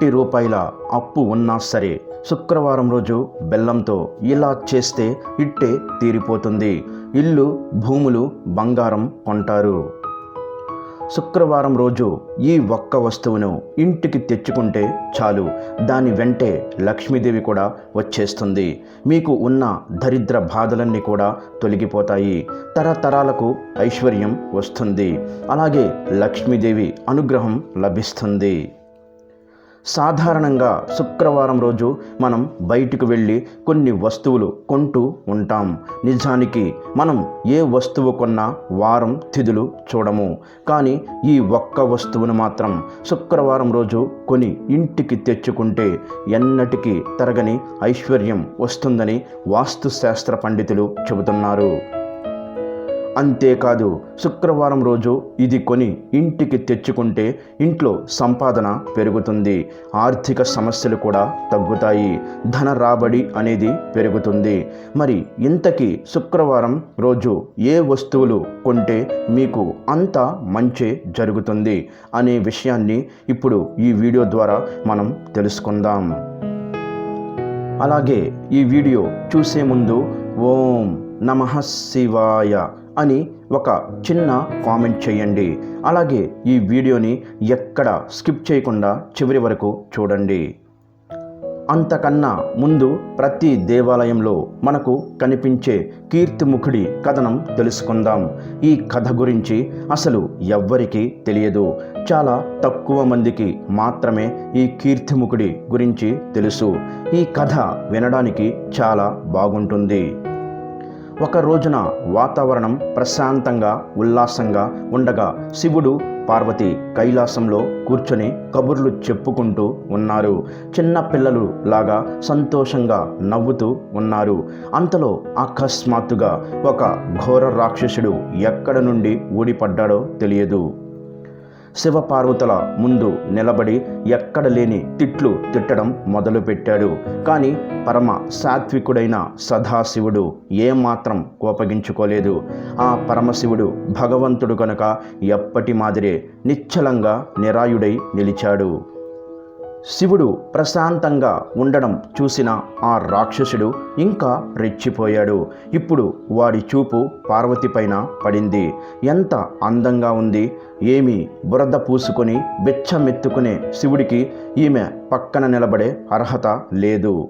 కోటి రూపాయల అప్పు ఉన్నా సరే శుక్రవారం రోజు బెల్లంతో ఇలా చేస్తే ఇట్టే తీరిపోతుంది. ఇల్లు భూములు బంగారం కొంటారు. శుక్రవారం రోజు ఈ ఒక్క వస్తువును ఇంటికి తెచ్చుకుంటే చాలు. దాని వెంటే లక్ష్మీదేవి కూడా వచ్చేస్తుంది. మీకు ఉన్న దరిద్ర బాధలన్నీ కూడా తొలగిపోతాయి. తరతరాలకు ఐశ్వర్యం వస్తుంది. అలాగే లక్ష్మీదేవి అనుగ్రహం లభిస్తుంది. సాధారణంగా శుక్రవారం రోజు మనం బయటికి వెళ్ళి కొన్ని వస్తువులు కొంటూ ఉంటాం. నిజానికి మనం ఏ వస్తువు కొన్నా వారం తిథులు చూడము. కానీ ఈ ఒక్క వస్తువును మాత్రం శుక్రవారం రోజు కొని ఇంటికి తెచ్చుకుంటే ఎన్నటికీ తరగని ఐశ్వర్యం వస్తుందని వాస్తుశాస్త్ర పండితులు చెబుతున్నారు. అంతేకాదు శుక్రవారం రోజు ఇది కొని ఇంటికి తెచ్చుకుంటే ఇంట్లో సంపాదన పెరుగుతుంది ఆర్థిక సమస్యలు కూడా తగ్గుతాయి ధన రాబడి అనేది పెరుగుతుంది. మరి ఇంతకీ శుక్రవారం రోజు ఏ వస్తువులు కొంటే మీకు అంత మంచి జరుగుతుంది అనే విషయాన్ని ఇప్పుడు ఈ వీడియో ద్వారా మనం తెలుసుకుందాం. అలాగే ఈ వీడియో చూసే ముందు ఓం నమ శివాయ. అని ఒక చిన్న కామెంట్ చేయండి. అలాగే ఈ వీడియోని ఎక్కడ స్కిప్ చేయకుండా చివరి వరకు చూడండి. అంతకన్నా ముందు ప్రతి దేవాలయంలో మనకు కనిపించే కీర్తిముఖుడి కథనం తెలుసుకుందాం. ఈ కథ గురించి అసలు ఎవ్వరికీ తెలియదు. చాలా తక్కువ మందికి మాత్రమే ఈ కీర్తిముఖుడి గురించి తెలుసు. ఈ కథ వినడానికి చాలా బాగుంటుంది. ఒక రోజున వాతావరణం ప్రశాంతంగా ఉల్లాసంగా ఉండగా శివుడు పార్వతి కైలాసంలో కూర్చొని కబుర్లు చెప్పుకుంటూ ఉన్నారు. చిన్న పిల్లలు లాగా సంతోషంగా నవ్వుతూ ఉన్నారు. అంతలో అకస్మాత్తుగా ఒక ఘోర రాక్షసుడు ఎక్కడ నుండి ఊడిపడ్డాడో తెలియదు. శివపార్వతుల ముందు నిలబడి ఎక్కడ లేని తిట్లు తిట్టడం మొదలుపెట్టాడు. కానీ పరమ సాత్వికుడైన సదాశివుడు ఏమాత్రం కోపగించుకోలేదు. ఆ పరమశివుడు భగవంతుడు కనుక ఎప్పటి మాదిరే నిశ్చలంగా నిరాయుడై నిలిచాడు. శివుడు ప్రశాంతంగా ఉండడం చూసిన ఆ రాక్షసుడు ఇంకా రెచ్చిపోయాడు. ఇప్పుడు వాడి చూపు పార్వతిపైన పడింది. ఎంత అందంగా ఉంది. ఏమి బురద పూసుకొని బెచ్చమెత్తుకునే శివుడికి ఈమె పక్కన నిలబడే అర్హత లేదు.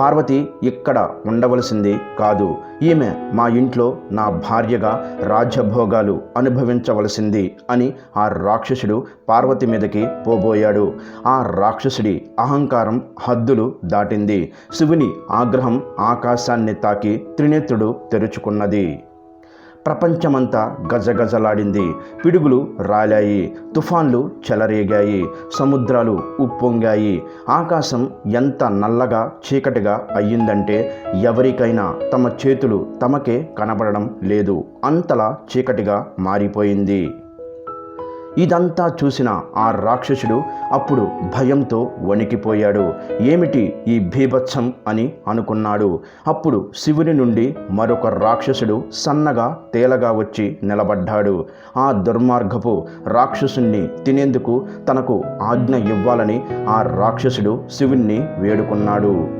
పార్వతి ఇక్కడ ఉండవలసింది కాదు. ఈమె మా ఇంట్లో నా భార్యగా రాజ్యభోగాలు అనుభవించవలసింది అని ఆ రాక్షసుడు పార్వతి మీదకి పోబోయాడు. ఆ రాక్షసుడి అహంకారం హద్దులు దాటింది. శివుని ఆగ్రహం ఆకాశాన్ని తాకి త్రినేత్రుడు తెరుచుకున్నది. ప్రపంచమంతా గజగజలాడింది. పిడుగులు రాలాయి తుఫాన్లు చెలరేగాయి సముద్రాలు ఉప్పొంగాయి. ఆకాశం ఎంత నల్లగా చీకటిగా అయ్యిందంటే ఎవరికైనా తమ చేతులు తమకే కనబడడం లేదు. అంతలా చీకటిగా మారిపోయింది. ఇదంతా చూసిన ఆ రాక్షసుడు అప్పుడు భయంతో వణికిపోయాడు. ఏమిటి ఈ భీభత్సం అని అనుకున్నాడు. అప్పుడు శివుని నుండి మరొక రాక్షసుడు సన్నగా తేలగా వచ్చి నిలబడ్డాడు. ఆ దుర్మార్గపు రాక్షసుణ్ణి తినేందుకు తనకు ఆజ్ఞ ఇవ్వాలని ఆ రాక్షసుడు శివుణ్ణి వేడుకున్నాడు.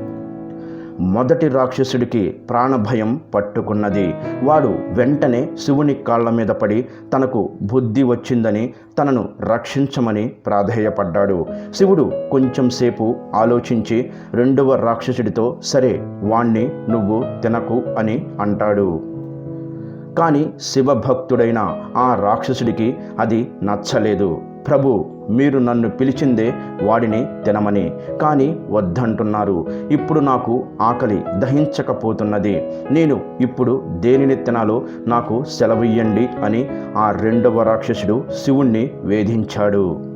మొదటి రాక్షసుడికి ప్రాణభయం పట్టుకున్నది. వాడు వెంటనే శివుని కాళ్ళ మీద పడి తనకు బుద్ధి వచ్చిందని తనను రక్షించమని ప్రాధేయపడ్డాడు. శివుడు కొంచెం సేపు ఆలోచించి రెండవ రాక్షసుడితో సరే వాణ్ణి నువ్వు తినకు అని అంటాడు. కానీ శివభక్తుడైన ఆ రాక్షసుడికి అది నచ్చలేదు. ప్రభు మీరు నన్ను పిలిచిందే వాడిని తినమని. కానీ వద్దంటున్నారు. ఇప్పుడు నాకు ఆకలి దహించకపోతున్నది. నేను ఇప్పుడు దేనిని తినాలో నాకు సెలవియ్యండి అని ఆ రెండవ రాక్షసుడు శివుణ్ణి వేధించాడు.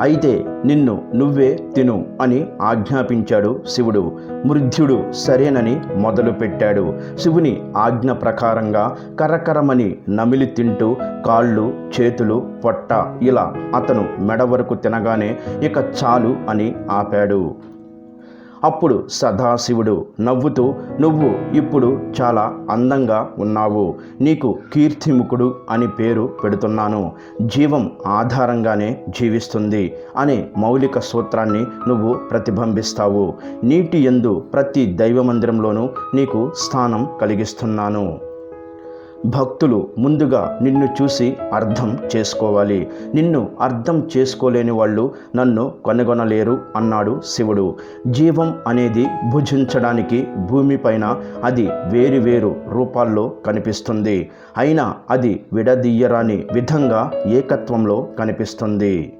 అయితే నిన్ను నువ్వే తిను అని ఆజ్ఞాపించాడు శివుడు. మృధ్యుడు సరేనని మొదలుపెట్టాడు శివుని ఆజ్ఞ ప్రకారంగా కరకరమని నమిలి తింటూ కాళ్ళు చేతులు పొట్ట ఇలా అతను మెడ వరకు తినగానే ఇక చాలు అని ఆపాడు. అప్పుడు సదాశివుడు నవ్వుతూ నువ్వు ఇప్పుడు చాలా అందంగా ఉన్నావు. నీకు కీర్తిముఖుడు అని పేరు పెడుతున్నాను. జీవం ఆధారంగానే జీవిస్తుంది అనే మౌలిక సూత్రాన్ని నువ్వు ప్రతిబింబిస్తావు. నీటి ఎందు ప్రతి దైవ మందిరంలోనూ నీకు స్థానం కలిగిస్తున్నాను. భక్తులు ముందుగా నిన్ను చూసి అర్థం చేసుకోవాలి. నిన్ను అర్థం చేసుకోలేని వాళ్ళు నన్ను కనుగొనలేరు అన్నాడు శివుడు. జీవం అనేది భుజించడానికి భూమిపైన అది వేరు వేరు రూపాల్లో కనిపిస్తుంది. అయినా అది విడదీయరాని విధంగా ఏకత్వంలో కనిపిస్తుంది.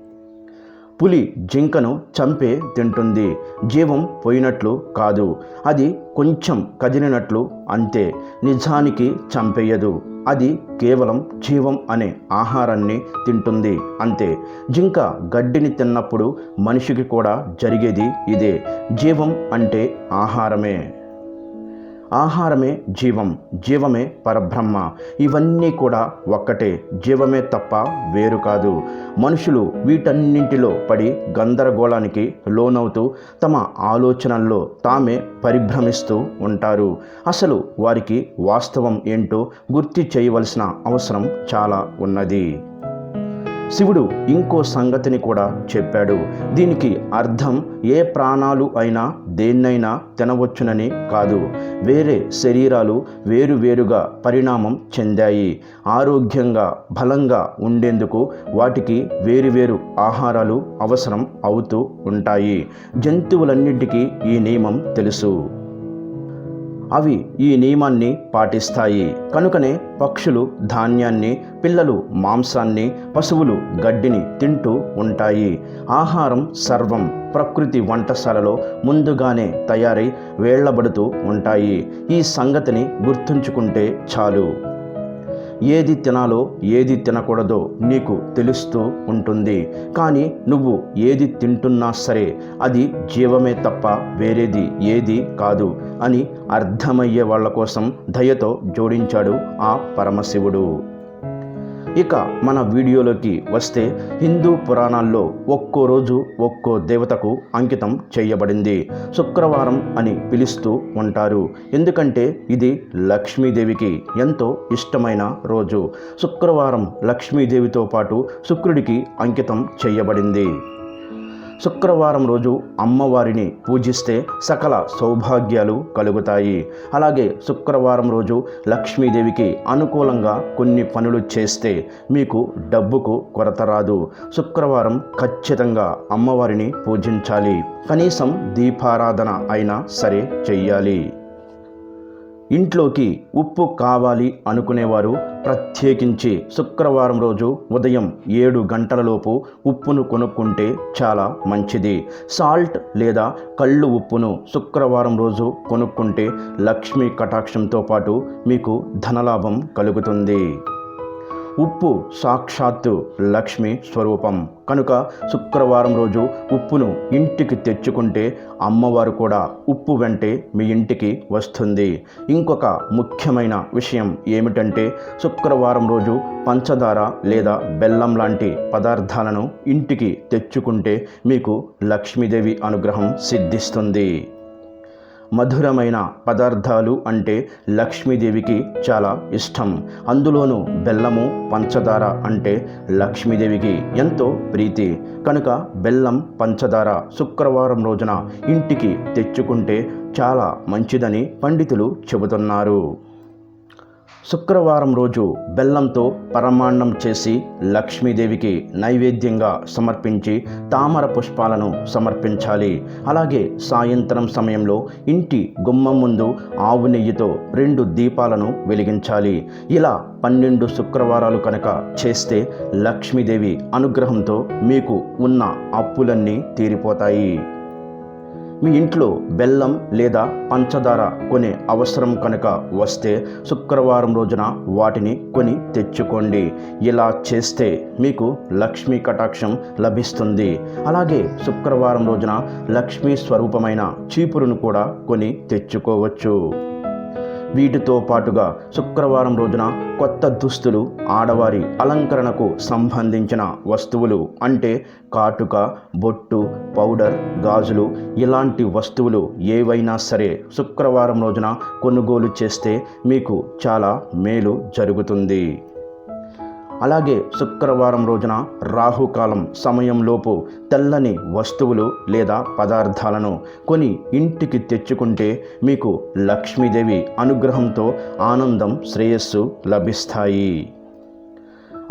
పులి జింకను చంపే తింటుంది. జీవం పోయినట్లు కాదు. అది కొంచెం కదిలినట్లు అంతే. నిజానికి చంపేయదు అది కేవలం జీవం అనే ఆహారాన్ని తింటుంది. అంతే. జింక గడ్డిని తిన్నప్పుడు మనిషికి కూడా జరిగేది ఇదే. జీవం అంటే ఆహారమే. ఆహారమే జీవం జీవమే పరబ్రహ్మ. ఇవన్నీ కూడా ఒక్కటే జీవమే తప్ప వేరు కాదు. మనుషులు వీటన్నింటిలో పడి గందరగోళానికి లోనవుతూ తమ ఆలోచనల్లో తామే పరిభ్రమిస్తూ ఉంటారు. అసలు వారికి వాస్తవం ఏంటో గుర్తు చేయవలసిన అవసరం చాలా ఉన్నది. శివుడు ఇంకో సంగతిని కూడా చెప్పాడు. దీనికి అర్థం ఏ ప్రాణాలు అయినా దేన్నైనా తినవచ్చునని కాదు. వేరే శరీరాలు వేరువేరుగా పరిణామం చెందాయి. ఆరోగ్యంగా బలంగా ఉండేందుకు వాటికి వేరువేరు ఆహారాలు అవసరం అవుతూ ఉంటాయి. జంతువులన్నింటికీ ఈ నియమం తెలుసు. అవి ఈ నియమాన్ని పాటిస్తాయి. కనుకనే పక్షులు ధాన్యాన్ని పిల్లలు మాంసాన్ని పశువులు గడ్డిని తింటూ ఉంటాయి. ఆహారం సర్వం ప్రకృతి వంటశాలలో ముందుగానే తయారై వేళ్ళబడుతూ ఉంటాయి. ఈ సంగతిని గుర్తుంచుకుంటే చాలు. ఏది తినాలో ఏది తినకూడదో నీకు తెలుస్తూ ఉంటుంది. కానీ నువ్వు ఏది తింటున్నా సరే అది జీవమే తప్ప వేరేది ఏది కాదు అని అర్థమయ్యే వాళ్ళ కోసం దయతో జోడించాడు ఆ పరమశివుడు. ఇక మన వీడియోలోకి వస్తే హిందూ పురాణాల్లో ఒక్కో రోజు ఒక్కో దేవతకు అంకితం చేయబడింది. శుక్రవారం అని పిలుస్తూ ఉంటారు. ఎందుకంటే ఇది లక్ష్మీదేవికి ఎంతో ఇష్టమైన రోజు. శుక్రవారం లక్ష్మీదేవితో పాటు శుక్రుడికి అంకితం చేయబడింది. శుక్రవారం రోజు అమ్మవారిని పూజిస్తే సకల సౌభాగ్యాలు కలుగుతాయి. అలాగే శుక్రవారం రోజు లక్ష్మీదేవికి అనుకూలంగా కొన్ని పనులు చేస్తే మీకు డబ్బుకు కొరత రాదు. శుక్రవారం ఖచ్చితంగా అమ్మవారిని పూజించాలి. కనీసం దీపారాధన అయినా సరే చెయ్యాలి. ఇంట్లోకి ఉప్పు కావాలి అనుకునేవారు ప్రత్యేకించి శుక్రవారం రోజు ఉదయం ఏడు గంటలలోపు ఉప్పును కొనుక్కుంటే చాలా మంచిది. సాల్ట్ లేదా కళ్ళు ఉప్పును శుక్రవారం రోజు కొనుక్కుంటే లక్ష్మీ కటాక్షంతో పాటు మీకు ధనలాభం కలుగుతుంది. ఉప్పు సాక్షాత్తు లక్ష్మి స్వరూపం. కనుక శుక్రవారం రోజు ఉప్పును ఇంటికి తెచ్చుకుంటే అమ్మవారు కూడా ఉప్పు వెంటే మీ ఇంటికి వస్తుంది. ఇంకొక ముఖ్యమైన విషయం ఏమిటంటే శుక్రవారం రోజు పంచదార లేదా బెల్లం లాంటి పదార్థాలను ఇంటికి తెచ్చుకుంటే మీకు లక్ష్మీదేవి అనుగ్రహం సిద్ధిస్తుంది. మధురమైన పదార్థాలు అంటే లక్ష్మీదేవికి చాలా ఇష్టం. అందులోనూ బెల్లము పంచదార అంటే లక్ష్మీదేవికి ఎంతో ప్రీతి. కనుక బెల్లం పంచదార శుక్రవారం రోజున ఇంటికి తెచ్చుకుంటే చాలా మంచిదని పండితులు చెబుతున్నారు. శుక్రవారం రోజు బెల్లంతో పరమాన్నం చేసి లక్ష్మీదేవికి నైవేద్యంగా సమర్పించి తామర పుష్పాలను సమర్పించాలి. అలాగే సాయంత్రం సమయంలో ఇంటి గుమ్మం ముందు ఆవు నెయ్యితో రెండు దీపాలను వెలిగించాలి. ఇలా పన్నెండు శుక్రవారాలు కనుక చేస్తే లక్ష్మీదేవి అనుగ్రహంతో మీకు ఉన్న అప్పులన్నీ తీరిపోతాయి. మీ ఇంట్లో బెల్లం లేదా పంచదార కొనే అవసరం కనుక వస్తే శుక్రవారం రోజున వాటిని కొని తెచ్చుకోండి. ఇలా చేస్తే మీకు లక్ష్మీ కటాక్షం లభిస్తుంది. అలాగే శుక్రవారం రోజున లక్ష్మీ స్వరూపమైన చీపురును కూడా కొని తెచ్చుకోవచ్చు. వీటితో పాటుగా శుక్రవారం రోజున కొత్త దుస్తులు ఆడవారి అలంకరణకు సంబంధించిన వస్తువులు అంటే కాటుక బొట్టు పౌడర్ గాజులు ఇలాంటి వస్తువులు ఏవైనా సరే శుక్రవారం రోజున కొనుగోలు చేస్తే మీకు చాలా మేలు జరుగుతుంది. అలాగే శుక్రవారం రోజున రాహుకాలం సమయంలోపు తెల్లని వస్తువులు లేదా పదార్థాలను కొని ఇంటికి తెచ్చుకుంటే మీకు లక్ష్మీదేవి అనుగ్రహంతో ఆనందం శ్రేయస్సు లభిస్తాయి.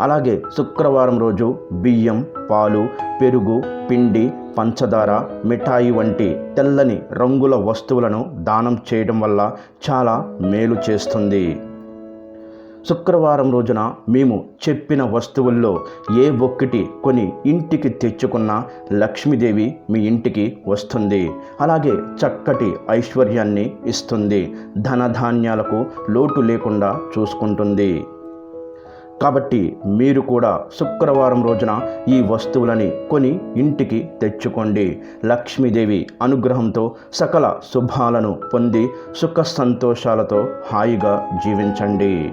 అలాగే శుక్రవారం రోజు బియ్యం పాలు పెరుగు పిండి పంచదార మిఠాయి వంటి తెల్లని రంగుల వస్తువులను దానం చేయడం వల్ల చాలా మేలు చేస్తుంది. శుక్రవారం రోజున మేము చెప్పిన వస్తువుల్లో ఏ ఒక్కటి కొని ఇంటికి తెచ్చుకున్న లక్ష్మీదేవి మీ ఇంటికి వస్తుంది. అలాగే చక్కటి ఐశ్వర్యాన్ని ఇస్తుంది. ధనధాన్యాలకు లోటు లేకుండా చూసుకుంటుంది. కాబట్టి మీరు కూడా శుక్రవారం రోజున ఈ వస్తువులని కొని ఇంటికి తెచ్చుకోండి. లక్ష్మీదేవి అనుగ్రహంతో సకల శుభాలను పొంది సుఖ సంతోషాలతో హాయిగా జీవించండి.